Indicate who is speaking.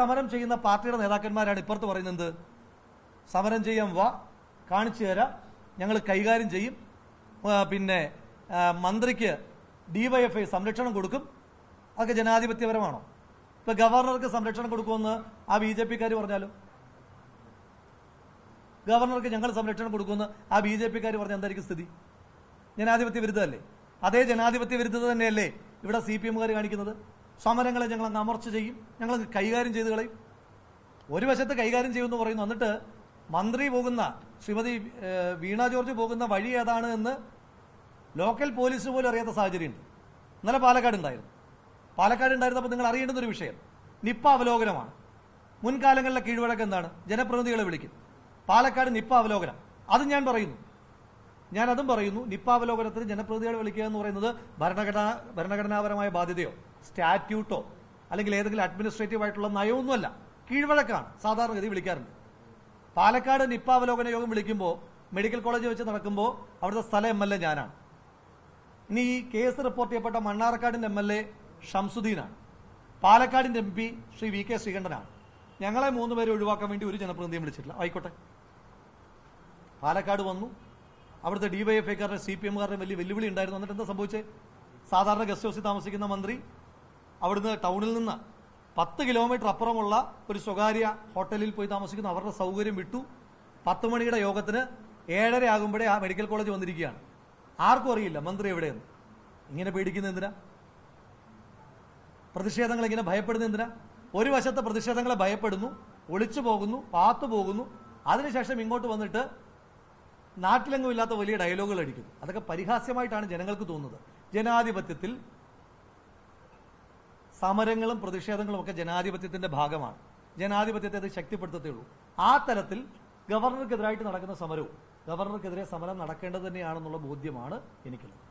Speaker 1: സമരം ചെയ്യുന്ന പാർട്ടിയുടെ നേതാക്കന്മാരാണ് ഇപ്പുറത്ത് പറയുന്നത്. സമരം ചെയ്യാൻ വാ കാണിച്ചു തരാം ഞങ്ങൾ കൈകാര്യം ചെയ്യും. പിന്നെ മന്ത്രിക്ക് ഡിവൈഎഫ്ഐ സംരക്ഷണം കൊടുക്കും. അതൊക്കെ ജനാധിപത്യപരമാണോ? ഇപ്പൊ ഗവർണർക്ക് സംരക്ഷണം കൊടുക്കുമെന്ന് ആ ബി ജെ പിക്കാർ പറഞ്ഞാലും? ഗവർണർക്ക് ഞങ്ങൾ സംരക്ഷണം കൊടുക്കുമെന്ന് ആ ബി ജെ പിക്കാർ പറഞ്ഞ എന്തായിരിക്കും സ്ഥിതി? ജനാധിപത്യ വിരുദ്ധമല്ലേ അതേ ജനാധിപത്യ വിരുദ്ധത തന്നെയല്ലേ ഇവിടെ സി പി എമ്മുകാർ കാണിക്കുന്നത്? സമരങ്ങളെ ഞങ്ങൾ അങ്ങ് അമർച്ച ചെയ്യും. ഞങ്ങൾ കൈകാര്യം ചെയ്ത് കളയും. ഒരു വശത്ത് കൈകാര്യം ചെയ്യുമെന്ന് പറയുന്നു. എന്നിട്ട് മന്ത്രി പോകുന്ന ശ്രീമതി വീണ ജോർജ് പോകുന്ന വഴി ഏതാണ് എന്ന് ലോക്കൽ പോലീസ് പോലും അറിയാത്ത സാഹചര്യമുണ്ട്. ഇന്നലെ പാലക്കാട് ഉണ്ടായിരുന്നു. പാലക്കാട് ഉണ്ടായിരുന്നപ്പോൾ നിങ്ങൾ അറിയേണ്ടുന്ന ഒരു വിഷയം. നിപ്പ അവലോകനമാണ്. മുൻകാലങ്ങളിലെ കീഴ്വഴക്കം എന്താണ്? ജനപ്രതിനിധികളെ വിളിക്കും. പാലക്കാട് നിപ്പ അവലോകനം. അത് ഞാൻ പറയുന്നു. ഞാൻ അതും പറയുന്നു. നിപ്പ അവലോകനത്തിന് ജനപ്രതിനിധികളെ വിളിക്കുക എന്ന് പറയുന്നത് ഭരണഘടന ഭരണഘടനാപരമായ ബാധ്യതയോ? സ്റ്റാറ്റ്യൂട്ടോ അല്ലെങ്കിൽ ഏതെങ്കിലും അഡ്മിനിസ്ട്രേറ്റീവ് ആയിട്ടുള്ള നയമൊന്നുമല്ല. കീഴ്വഴക്കാണ്. സാധാരണഗതി വിളിക്കാറുണ്ട്. പാലക്കാട് നിപ്പ അവലോകന യോഗം വിളിക്കുമ്പോൾ മെഡിക്കൽ കോളേജ് വെച്ച് നടക്കുമ്പോൾ അവിടുത്തെ സ്ഥല എം എൽ എ ഞാനാണ്. ഇനി ഈ കേസ് റിപ്പോർട്ട് ചെയ്യപ്പെട്ട മണ്ണാർക്കാടിന്റെ എം എൽ എ ഷംസുദ്ദീനാണ്. പാലക്കാടിന്റെ M P Shri V K ശ്രീകണ്ഠനാണ്. ഞങ്ങളെ മൂന്ന് പേരെ ഒഴിവാക്കാൻ വേണ്ടി ഒരു ജനപ്രതിനിധിയും വിളിച്ചിട്ടില്ല. ആയിക്കോട്ടെ. പാലക്കാട് വന്നു. അവിടുത്തെ ഡിവൈഎഫ്ഐക്കാരുടെ സി പി എമ്മുകാരുടെ വലിയ വെല്ലുവിളി ഉണ്ടായിരുന്നു. എന്നിട്ട് എന്താ സംഭവിച്ചത് സാധാരണ ഗസ്റ്റ് ഹൗസിൽ താമസിക്കുന്ന മന്ത്രി അവിടുന്ന് ടൗണിൽ നിന്ന് പത്ത് കിലോമീറ്റർ അപ്പുറമുള്ള ഒരു സ്വകാര്യ ഹോട്ടലിൽ പോയി താമസിക്കുന്ന അവരുടെ സൗകര്യം വിട്ടു. പത്ത് മണിയുടെ യോഗത്തിന് ഏഴര ആകുമ്പോഴേ ആ മെഡിക്കൽ കോളേജ് വന്നിരിക്കുകയാണ്. ആർക്കും അറിയില്ല മന്ത്രി എവിടെയെന്ന്. ഇങ്ങനെ പേടിക്കുന്ന എന്തിനാ? പ്രതിഷേധങ്ങൾ ഇങ്ങനെ ഭയപ്പെടുന്ന എന്തിനാ? ഒരു വശത്തെ പ്രതിഷേധങ്ങളെ ഭയപ്പെടുന്നു ഒളിച്ചു പോകുന്നു പാത്തു പോകുന്നു. അതിനുശേഷം ഇങ്ങോട്ട് വന്നിട്ട് നാട്ടിലെങ്ങും ഇല്ലാത്ത വലിയ ഡയലോഗുകൾ അടിക്കുന്നു. അതൊക്കെ പരിഹാസ്യമായിട്ടാണ് ജനങ്ങൾക്ക് തോന്നുന്നത്. ജനാധിപത്യത്തിൽ സമരങ്ങളും പ്രതിഷേധങ്ങളും ഒക്കെ ജനാധിപത്യത്തിന്റെ ഭാഗമാണ്. ജനാധിപത്യത്തെ അത് ശക്തിപ്പെടുത്തത്തേ ഉള്ളൂ. ആ തരത്തിൽ ഗവർണർക്കെതിരായിട്ട് നടക്കുന്ന സമരവും ഗവർണർക്കെതിരെ സമരം നടക്കേണ്ടത് തന്നെയാണെന്നുള്ള ബോധ്യമാണ് എനിക്കുള്ളത്.